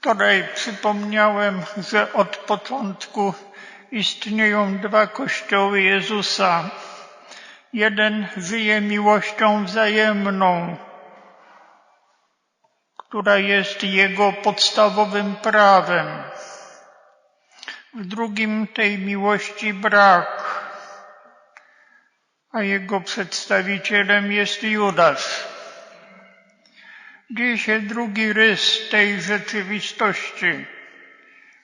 Wczoraj przypomniałem, że od początku istnieją dwa kościoły Jezusa. Jeden żyje miłością wzajemną, która jest jego podstawowym prawem. W drugim tej miłości brak, a jego przedstawicielem jest Judasz. Dziś drugi rys tej rzeczywistości.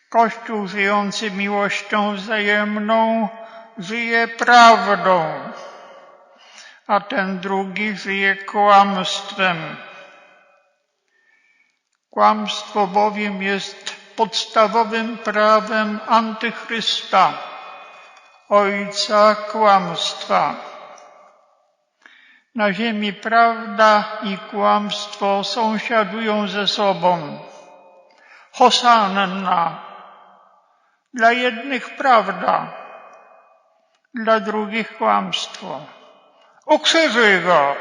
Kościół żyjący miłością wzajemną żyje prawdą, a ten drugi żyje kłamstwem. Kłamstwo bowiem jest podstawowym prawem antychrysta, ojca kłamstwa. Na ziemi prawda i kłamstwo sąsiadują ze sobą. Hosanna. Dla jednych prawda, dla drugich kłamstwo. Ukrzyżuj go.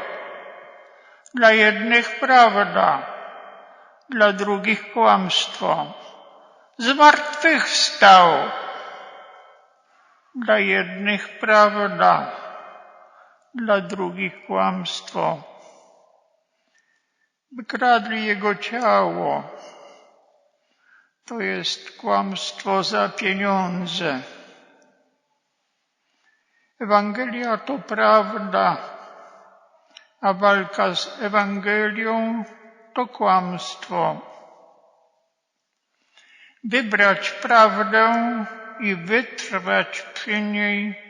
Dla jednych prawda, dla drugich kłamstwo. Zmartwychwstał. Dla jednych prawda, dla drugich kłamstwo. Wykradli jego ciało. To jest kłamstwo za pieniądze. Ewangelia to prawda, a walka z Ewangelią to kłamstwo. Wybrać prawdę i wytrwać przy niej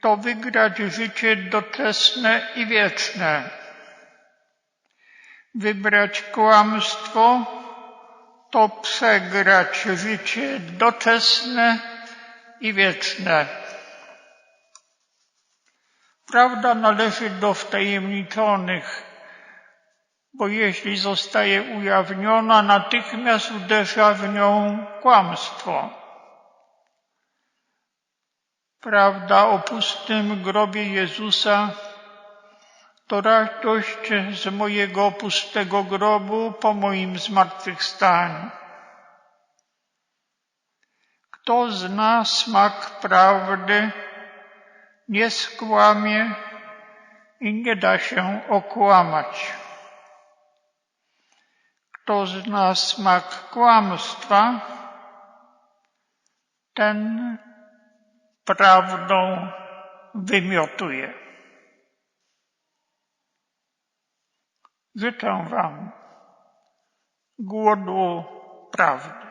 to wygrać życie doczesne i wieczne. Wybrać kłamstwo to przegrać życie doczesne i wieczne. Prawda należy do wtajemniczonych, bo jeśli zostaje ujawniona, natychmiast uderza w nią kłamstwo. Prawda o pustym grobie Jezusa to radość z mojego pustego grobu po moim zmartwychwstaniu. Kto zna smak prawdy, nie skłamie i nie da się okłamać. Kto zna smak kłamstwa, ten prawdą wymiotuje. Życzę Wam głodu prawdy.